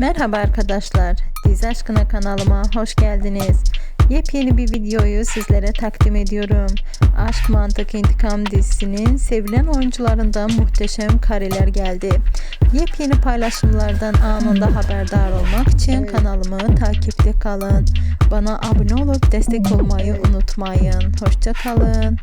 Merhaba arkadaşlar. Dizi Aşkına kanalıma hoş geldiniz. Yepyeni bir videoyu sizlere takdim ediyorum. Aşk Mantık İntikam dizisinin sevilen oyuncularından muhteşem kareler geldi. Yepyeni paylaşımlardan anında haberdar olmak için kanalımı takipte kalın. Bana abone olup destek olmayı unutmayın. Hoşça kalın.